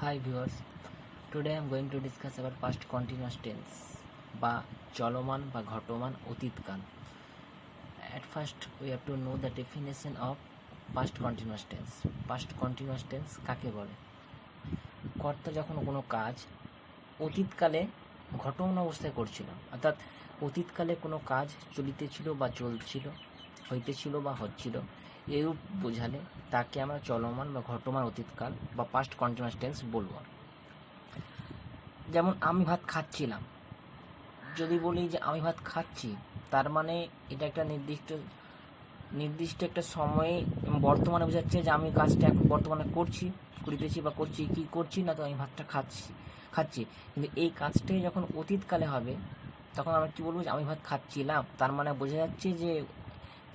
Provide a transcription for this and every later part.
Hi viewers, today I am going to discuss about past continuous tense বা চলমান বা ঘটমান অতীতকাল at first we have to know the definition of past continuous tense past continuous tense কাকে বলে কর্তা যখন কোনো কাজ অতীতকালে ঘটমান অবস্থায় করছিল অর্থাৎ অতীতকালে কোনো কাজ চলিতেছিল বা চলছিল হইতেছিল বা হচ্ছিল এরূপ বোঝালে তাকে আমরা চলমান বা ঘটমান অতীতকাল বা পাস্ট কন্টিনিউয়াস টেন্স বলব। যেমন, আমি ভাত খাচ্ছিলাম। যদি বলি যে, আমি ভাত খাচ্ছি, তার মানে এটা একটা নির্দিষ্ট নির্দিষ্ট একটা সময়ে বর্তমানে বোঝাচ্ছে যে, আমি কাজটা এখন বর্তমানে করছি, করিতেছি বা করছি, কি করছি, না তো আমি ভাতটা খাচ্ছি খাচ্ছি। কিন্তু এই কাজটাই যখন অতীতকালে হবে, তখন আমরা কি বলব যে, আমি ভাত খাচ্ছিলাম। তার মানে বোঝা যাচ্ছে যে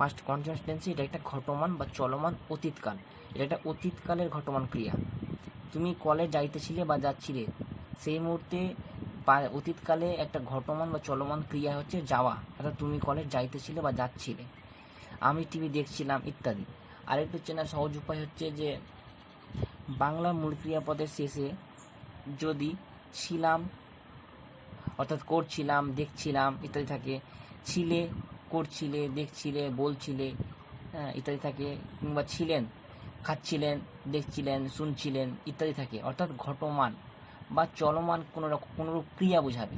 পাস্ট কন্টিনিউয়াস টেন্সে এটা একটা ঘটমান বা চলমান অতীতকাল এটা একটা অতীতকালের ঘটমান ক্রিয়া। তুমি কলে যাইতেছিলে বা যাচ্ছিলে, সেই মুহূর্তে অতীতকালে একটা ঘটমান বা চলমান ক্রিয়া হচ্ছে যাওয়া। অর্থাৎ তুমি কলেজ যাইতেছিলে বা যাচ্ছিলে। আমি টিভি দেখছিলাম ইত্যাদি। আরেকটু চেনার সহজ উপায় হচ্ছে যে, বাংলা মূল ক্রিয়াপদের শেষে যদি ছিলাম, অর্থাৎ করছিলাম, দেখছিলাম ইত্যাদি থাকে, ছিলে করছিলে, দেখছিলে, বলছিলে হ্যাঁ ইত্যাদি থাকে, কিংবা ছিলেন, খাচ্ছিলেন, দেখছিলেন, শুনছিলেন, ইত্যাদি থাকে। অর্থাৎ ঘটমান বা চলমান কোনো রকম কোনোরূপ ক্রিয়া বোঝাবে।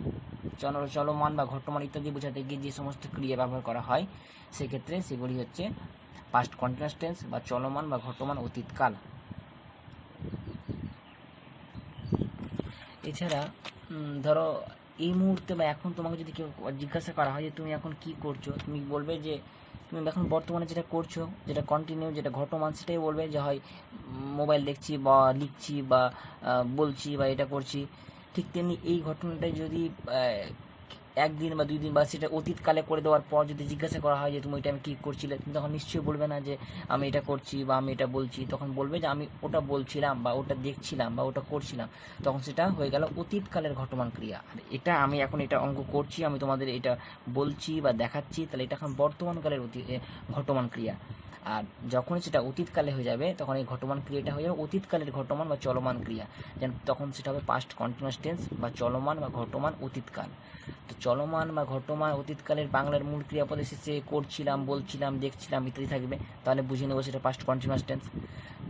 চল, চলমান বা ঘটমান ইত্যাদি বোঝাতে গিয়ে যে সমস্ত ক্রিয়া ব্যবহার করা হয়, সেক্ষেত্রে সেগুলি হচ্ছে পাস্ট কন্টিনিউয়াস বা চলমান বা ঘটমান অতীতকাল। এছাড়া ধরো এই মুহূর্তে বা এখন তোমাকে যদি কেউ জিজ্ঞাসা করা হয় যে তুমি এখন কি করছ, তুমি বলবে যে তুমি এখন বর্তমানে যেটা করছ, যেটা কন্টিনিউ যেটা ঘটমান, সেটাই বলবে যে হয় মোবাইল দেখছি বা লিখছি বা বলছি বা এটা করছি। ঠিক তেমনি এই ঘটনাটাই যদি একদিন বা দুই দিন বা সেটা অতীতকালে করে দেওয়ার পর যদি জিজ্ঞাসা করা হয় যে, তুমি এটা আমি কী করছিলে? তুমি তখন নিশ্চয়ই বলবে না যে, আমি এটা করছি বা আমি এটা বলছি। তখন বলবে যে, আমি ওটা বলছিলাম বা ওটা দেখছিলাম বা ওটা করছিলাম। তখন সেটা হয়ে গেল অতীতকালের ঘটমান ক্রিয়া। আর এটা আমি এখন এটা অঙ্ক করছি, আমি তোমাদের এটা বলছি বা দেখাচ্ছি, তাহলে এটা এখন বর্তমানকালের অতি ঘটমান ক্রিয়া। আর যখন সেটা অতীতকালে হয়ে যাবে, তখন এই ঘটমান ক্রিয়াটা হয়ে যাবে। অতীতকালের ঘটমান বা চলমান ক্রিয়া। যেন তখন সেটা হবে পাস্ট কন্টিনিউয়াস টেন্স বা চলমান বা ঘটমান অতীতকাল। তো চলমান বা ঘটমান অতীতকালের বাংলার মূল ক্রিয়াপদে শেষে করছিলাম, বলছিলাম, দেখছিলাম, ইত্যাদি থাকবে। তাহলে বুঝে নেব সেটা পাস্ট কন্টিনিউয়াস টেন্স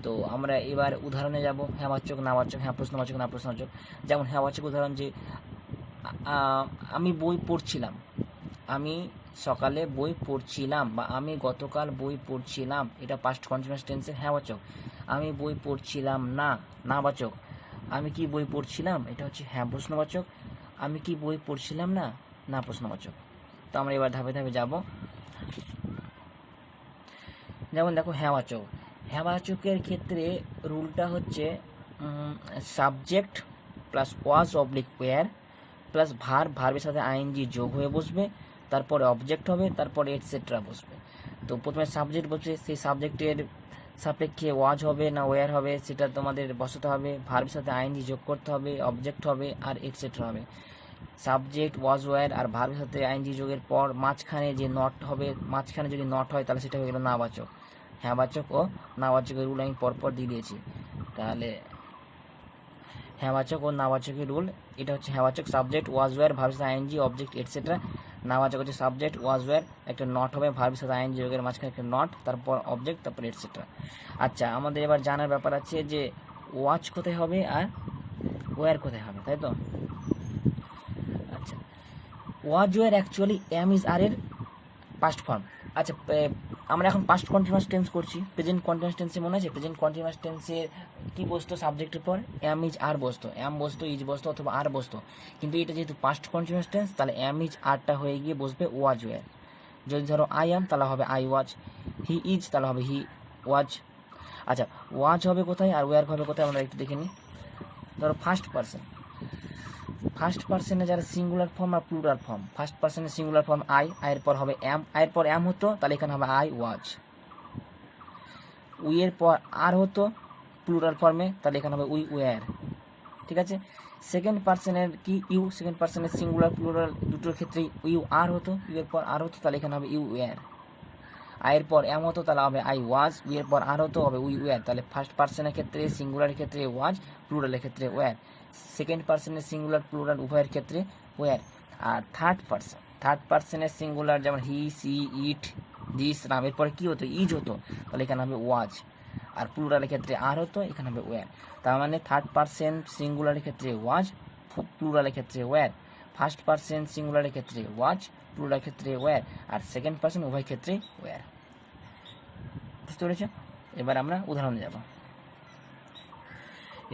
তো আমরা এবার উদাহরণে যাব। হ্যাঁ না বাচক হ্যাঁ প্রশ্নবাচক না প্রশ্নবাচক যেমন হ্যাঁ বাচক, উদাহরণ যে আমি বই পড়ছিলাম। আমি সকালে বই পড়ছিলাম বা আমি গতকাল বই পড়ছিলাম। এটা পাস্ট কন্টিনিউয়াস টেন্সের হ্যাঁ বাচক। আমি বই পড়ছিলাম না না, বাচক। আমি কি বই পড়ছিলাম? এটা হচ্ছে হ্যাঁ প্রশ্নবাচক আমি কি বই পড়ছিলাম না? না প্রশ্নবাচক তো আমরা এবার ধাপে ধাপে যাব। যেমন দেখো হ্যাঁবাচক হ্যাঁবাচকের ক্ষেত্রে রুলটা হচ্ছে subject plus was oblique were plus verb ভার্বের সাথে আইএনজি যোগ হয়ে বসবে। তারপরে অবজেক্ট হবে, তারপরে এটসেট্রা বসবে। তো প্রথমে সাবজেক্ট বসবে সেই সাবজেক্টের সাপেক্ষে ওয়াজ হবে না ওয়ার হবে, সেটা তোমাদের বসাতে হবে ভার্বের সাথে আইএনজি যোগ করতে হবে অবজেক্ট হবে আর এটসেট্রা হবে। সাবজেক্ট ওয়াজ ওয়ার আর ভার্বের সাথে আইএনজি যোগের পর মাঝখানে যে নট হবে, মাঝখানে যদি নট হয় তাহলে সেটা হয়ে গেল নাবাচক। হ্যাঁবাচক ও নাবাচকের রুল আমি পরপর দিয়ে দিয়েছি। তাহলে হ্যাঁবাচক ও নাবাচকের রুল এটা হচ্ছে হ্যাঁবাচক সাবজেক্ট ওয়াজ ওয়ার ভার্বের সাথে আইএনজি অবজেক্ট এটসেট্রা হচ্ছে সাবজেক্ট ওয়াজ ওয়ার একটা নট হবে ভার্বের সাথে আইন যোগের মাঝখানে একটা নট তারপর অবজেক্ট তারপর এটসেট্রা আচ্ছা আমাদের এবার জানার ব্যাপার আছে যে ওয়াচ কোথায় হবে আর ওয়ার কোথায় হবে, তাই তো? আচ্ছা was were actually am is are এর পাস্ট ফর্ম আচ্ছা আমরা এখন পাস্ট কন্টিনিউয়াস টেন্স করছি। প্রেজেন্ট কন্টিনিউয়াস টেন্সে মনে আছে? প্রেজেন্ট কন্টিনিউয়াস টেন্সের কি বসতো সাবজেক্টের পর এম ইজ আর বসতো। এম বসতো ইজ বসতো অথবা আর বসতো। কিন্তু এটা যেহেতু পাস্ট কন্টিনিউয়াস টেন্স তাহলে এম ইজ আরটা হয়ে গিয়ে বসবে ওয়াজ ওয়ার যদি ধরো আই এম তাহলে হবে আই ওয়াজ হি ইজ তাহলে হবে হি ওয়াজ আচ্ছা ওয়াজ হবে কোথায় আর ওয়ার হবে কোথায় আমরা একটু দেখে নিই। ধরো ফার্স্ট পার্সন ফার্স্ট পার্সনে যারা সিঙ্গুলার ফর্ম আর প্লুরাল ফর্ম ফার্স্ট পার্সনের সিঙ্গুলার ফর্ম আই আয়ের পর হবে এম আয়ের পর এম হতো, তাহলে এখানে হবে আই ওয়াজ উইয়ের পর আর হতো প্লুরাল ফর্মে তাহলে এখানে হবে উই ওয়ার ঠিক আছে? সেকেন্ড পার্সনের কি ইউ সেকেন্ড পার্সনের সিঙ্গুলার প্লুরাল দুটোর ক্ষেত্রেই ইউ আর হতো ইউ এর পর আর হতো, তাহলে এখানে হবে ইউ ওয়ার আয়ের পর এম হতো, তাহলে হবে আই ওয়াজ উইয়ের পর আর হতো, হবে উই ওয়ার তাহলে ফার্স্ট পার্সনের ক্ষেত্রে সিঙ্গুলারের ক্ষেত্রে ওয়াজ প্লুরালের ক্ষেত্রে ওয়ার সেকেন্ড পার্সনের সিঙ্গুলার প্লুরাল উভয়ের ক্ষেত্রে ওয়ার আর থার্ড পার্সন থার্ড পার্সনের সিঙ্গুলার যেমন he she it this Ram, এরপরে কী হতো ইজ হতো, তাহলে এখানে হবে ওয়াজ আর প্লুরালের ক্ষেত্রে আর হতো, এখানে হবে ওয়ার তার মানে থার্ড পার্সন সিঙ্গুলারের ক্ষেত্রে ওয়াজ প্লুরালের ক্ষেত্রে ওয়ার ফার্স্ট পার্সন সিঙ্গুলারের ক্ষেত্রে ওয়াজ প্লুরালের ক্ষেত্রে ওয়ার আর সেকেন্ড পার্সন উভয় ক্ষেত্রে ওয়ার বুঝতে পেরেছ? এবার আমরা উদাহরণে যাব।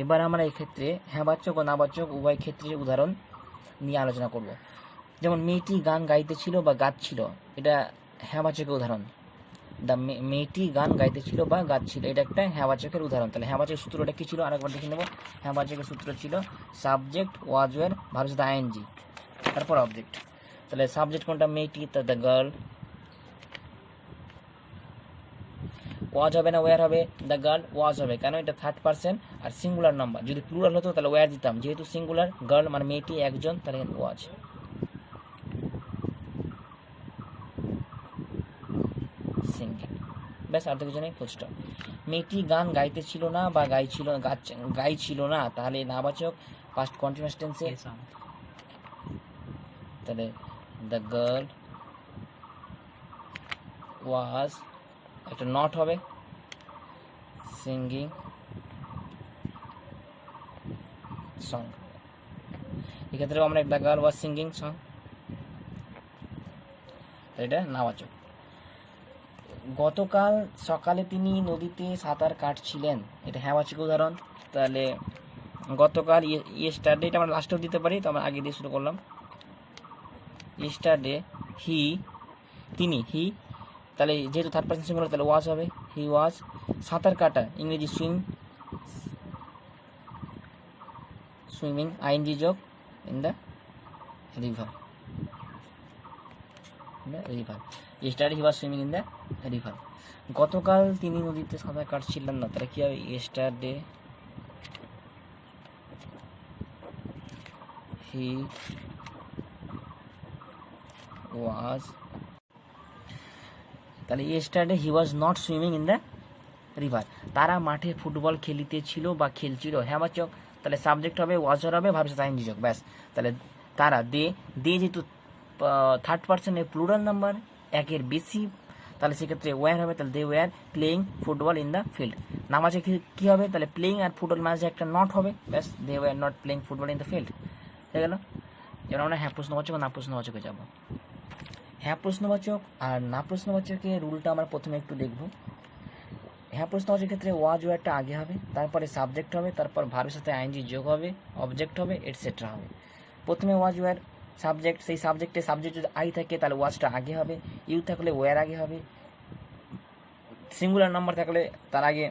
এবার আমরা এই ক্ষেত্রে হ্যাঁ বাচক ও না বাচক উভয় ক্ষেত্রে উদাহরণ নিয়ে আলোচনা করব। যেমন মেয়েটি গান গাইতেছিল বা গাচ্ছিল, এটা হ্যাঁ বাচকের উদাহরণ। দ্য মেয়েটি গান গাইতেছিল বা গাচ্ছিল, এটা একটা হ্যাঁ বাচকের উদাহরণ। তাহলে হ্যাঁ বাচকের সূত্রটা কি ছিল? আরেকবার দেখে নেব। হ্যাঁ বাচকের সূত্র ছিল subject was were verbs the ING তারপর অবজেক্ট তাহলে সাবজেক্ট কোনটা? মেয়েটি তা দ্য গার্ল ওয়াজ হবে না ওয়ার হবে? দ্য গার্ল ওয়াজ হবে। কেন? এটা থার্ড পার্সন আর সিঙ্গুলার নাম্বার যদি প্লুরাল হতো, তাহলে ওয়ার দিতাম। যেহেতু সিঙ্গুলার গার্ল মানে মেয়েটি একজন, তাহলে ওয়াজ সিঙ্গিং ব্যাস আর কিছু নেই ফুলস্টপ মেয়েটি গান গাইতেছিল না বা গাইছিল গাইছিল না তাহলে নাবাচক ফার্স্ট কন্টিনিউয়াস টেন্সে তাহলে দ্য গার্ল ওয়াজ একটা নট হবে। সিঙ্গিং সং এক্ষেত্রে আমরা the girl was singing song এটা নাবাচক গতকাল সকালে তিনি নদীতে সাঁতার কাটছিলেন। এটা হ্যাঁবাচক উদাহরণ। তাহলে গতকাল ইয়েস্টারডে এটা আমরা লাস্টেও দিতে পারি, তো আমরা আগে দিয়ে শুরু করলাম। ইয়েস্টারডে হি তিনি হি তাহলে যেহেতু থার্ড পার্সন সিঙ্গুলার তাহলে ওয়াজ হবে। হি ওয়াজ সাঁতার কাটা ইংরেজি সুইম সুইমিং আইনজি যোগ in the river river yesterday he was swimming in the river গতকাল তিনি নদীতে সাঁতার কাটছিলেন না তাহলে কী হবে ইয়েস্টারডে হি ওয়াজ তাহলে yesterday he was not swimming in the river তারা মাঠে ফুটবল খেলিতেছিল বা খেলছিল। হ্যাঁ বাচক তাহলে সাবজেক্ট হবে ওয়াজার হবে, ভাবছে সাইন যোগ ব্যাস। তাহলে তারা দে দে যেহেতু থার্ড পার্সনের প্লুরাল নাম্বার একের বেশি তাহলে সেক্ষেত্রে ওয়ার হবে, তাহলে they were playing football in the field নামাজে কী হবে? তাহলে প্লেয়িং আর ফুটবল মাঝে একটা নট হবে। ব্যাস they were not playing football in the field হয়ে গেল? এবার আমরা হ্যাঁ প্রশ্নবাচক না প্রশ্নবাচকে যাব। হ্যাঁ প্রশ্নবাচক আর না প্রশ্নবাচকের রুলটা আমরা প্রথমে একটু দেখব। হ্যাঁ প্রশ্নবাচকের ক্ষেত্রে ওয়াজ ওয়ারটা আগে হবে, তারপরে সাবজেক্ট হবে, তারপর ভাবের সাথে আইনজি যোগ হবে অবজেক্ট হবে এটসেট্রা হবে। প্রথমে ওয়াজ ওয়ার সাবজেক্ট সেই সাবজেক্টে সাবজেক্ট যদি আই থাকে, তাহলে ওয়াজটা আগে হবে। ইউ থাকলে ওয়ার আগে হবে। সিঙ্গুলার নাম্বার থাকলে তার আগে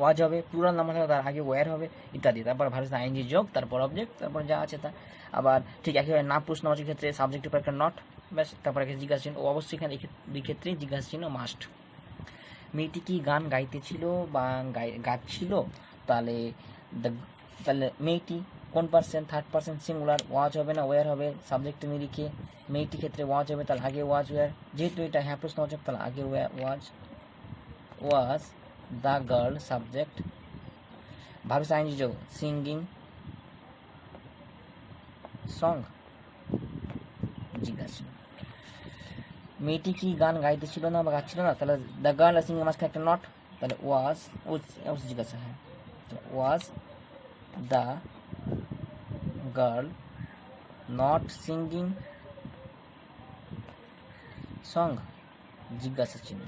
ওয়াজ হবে। প্লুরাল নাম্বার থাকলে তার আগে ওয়ার হবে, ইত্যাদি। তারপর ভারত আইনজি যোগ, তারপর অবজেক্ট তারপর যা আছে তা। আবার ঠিক একইভাবে না প্রশ্নবাচকের ক্ষেত্রে সাবজেক্টের পর একটা নট ব্যাস, তারপর একটা জিজ্ঞাসা চিহ্ন। অবশ্যই এখানে দুই ক্ষেত্রেই জিজ্ঞাসা চিহ্ন মাস্ট মেয়েটি কি গান গাইতেছিল বা গাচ্ছিল? তাহলে তাহলে মেয়েটি কোন person third person singular was হবে না ওয়ার হবে সাবজেক্ট নিরিখে, মেয়েটি ক্ষেত্রে ওয়াজ হবে, তাহলে আগে ওয়াজ ওয়ার যেহেতু এটা হ্যাঁ প্রশ্নবাচক তাহলে আগে was was the girl subject ভাবে সাইন যোগ সিঙ্গিং সং জিজ্ঞাসা। মেয়েটি কি গান গাইতেছিল না বা গাচ্ছিল না? তাহলে দ্য গার্ল সিঙ্গিং মাঝখানে একটা নট তাহলে ওয়াজ জিজ্ঞাসা হ্যাঁ। Was the girl not singing song জিজ্ঞাসা চিহ্ন।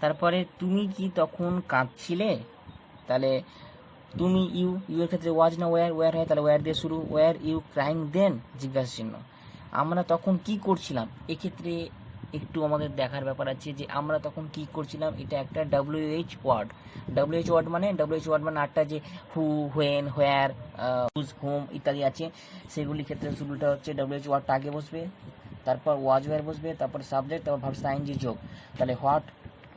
তারপরে তুমি কি তখন কাঁদছিলে? তাহলে তুমি ইউ ইউ এর ক্ষেত্রে ওয়াজ না ওয়ার ওয়ার হয়, তাহলে ওয়ার দিয়ে শুরু ওয়ার ইউ ক্রাইং দেন জিজ্ঞাসা চিহ্ন। আমরা তখন কি করছিলাম? এক্ষেত্রে একটু আমাদের দেখার ব্যাপার আছে যে আমরা তখন কি করছিলাম, এটা একটা ডাব্লিউএইচ ওয়ার্ড ডাব্লিউএইচ ওয়ার্ড মানে ডাব্লিউএইচ ওয়ার্ড মানে আটটা যে who when where whose whom ইত্যাদি আছে। সেগুলির ক্ষেত্রে শুরুটা হচ্ছে ডাব্লিউএইচ ওয়ার্ডটা আগে বসবে, তারপর ওয়াজ ওয়ার বসবে, তারপর সাবজেক্ট তারপর ভাবছে আইনজি যোগ। তাহলে what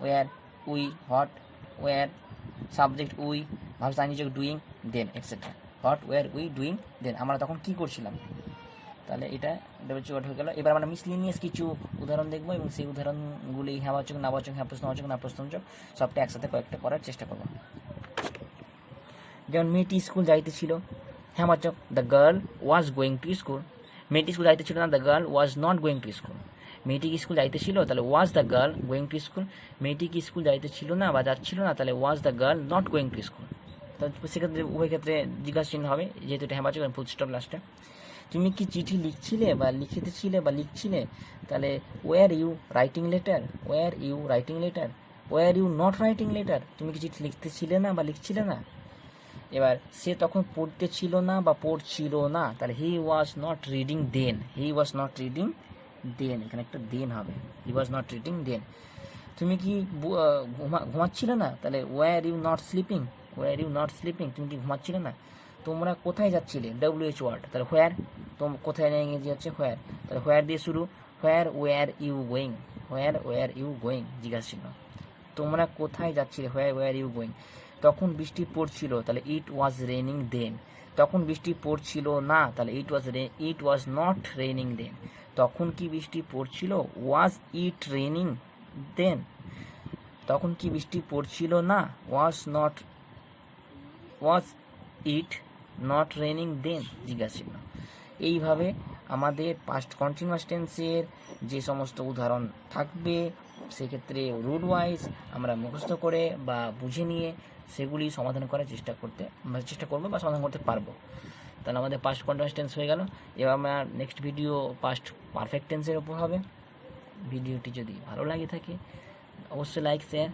were we what were subject we ভাবছে আইনজি যোগ doing then etcetera what were we doing then আমরা তখন কি করছিলাম? তাহলে এটা ওয়ার্ড হয়ে গেল এবার আমরা মিসলিনিয়াস কিছু উদাহরণ দেখব এবং সেই উদাহরণগুলি হ্যাঁবাচক নাবাচক হ্যাঁ প্রশ্নবাচক না প্রশ্নবাচক সবটা একসাথে কয়েকটা করার চেষ্টা করব। যেমন মেয়েটি স্কুল যাইতেছিল হ্যাঁবাচক the girl was going to school মেয়েটি স্কুল যাইতেছিল না the girl was not going to school মেয়েটি কি স্কুল যাইতেছিল তাহলে was the girl going to school মেয়েটি কি স্কুল যাইতেছিল না বা যাচ্ছিল না, তাহলে was the girl not going to school তো সেক্ষেত্রে উভয় ক্ষেত্রে জিজ্ঞাসা চিহ্ন হবে, যেহেতু এটা হ্যাঁবাচক ফুল স্টপ লাস্টে তুমি কি চিঠি লিখছিলে বা লিখিতেছিলে বা লিখছিলে? তাহলে were you writing letter were you writing letter were you not writing letter তুমি কি চিঠি লিখতেছিলে না বা লিখছিলে না? এবার, সে তখন পড়তে ছিল না বা পড়ছিল না, তাহলে he was not reading then he was not reading then এখানে একটা দেন হবে। হি ওয়াজ নট রিডিং দেন তুমি কি ঘুমা- ঘুমাচ্ছিলে না? তাহলে were you not sleeping were you not sleeping তুমি কি ঘুমাচ্ছিলে না? তোমরা কোথায় যাচ্ছিলে? ডাব্লিউ এইচ ওয়ার্ড তাহলে হোয়ার তোম, কোথায় ইংরেজি হচ্ছে হোয়ার তাহলে হোয়ার দিয়ে শুরু। Where were you going where were you going জিজ্ঞাসা ছিল তোমরা কোথায় যাচ্ছিলে? হোয়ার ওয়ার ইউ গোয়িং তখন বৃষ্টি পড়ছিল, তাহলে ইট ওয়াজ রেনিং দেন তখন বৃষ্টি পড়ছিল না, তাহলে ইট ওয়াজ ইট ওয়াজ নট রেনিং দেন তখন কি বৃষ্টি পড়ছিল? ওয়াজ ইট রেনিং দেন তখন কি বৃষ্টি পড়ছিল না? Was not was it not raining then জিজ্ঞাসা ছিল এইভাবে আমাদের পাস্ট কন্টিনিউয়াস টেন্সের যে সমস্ত উদাহরণ থাকবে, সেক্ষেত্রে রুট ওয়াইজ আমরা মুখস্থ করে বা বুঝে নিয়ে সেগুলি সমাধান করার চেষ্টা করতে চেষ্টা করব বা সমাধান করতে পারব। তাহলে আমাদের পাস্ট কন্টিনিউয়াস টেন্স হয়ে গেল। এবার আমার নেক্সট ভিডিও পাস্ট পারফেক্ট টেন্সের ওপর হবে। ভিডিওটি যদি ভালো লাগে থাকে, অবশ্যই লাইক শেয়ার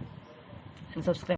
সাবস্ক্রাইব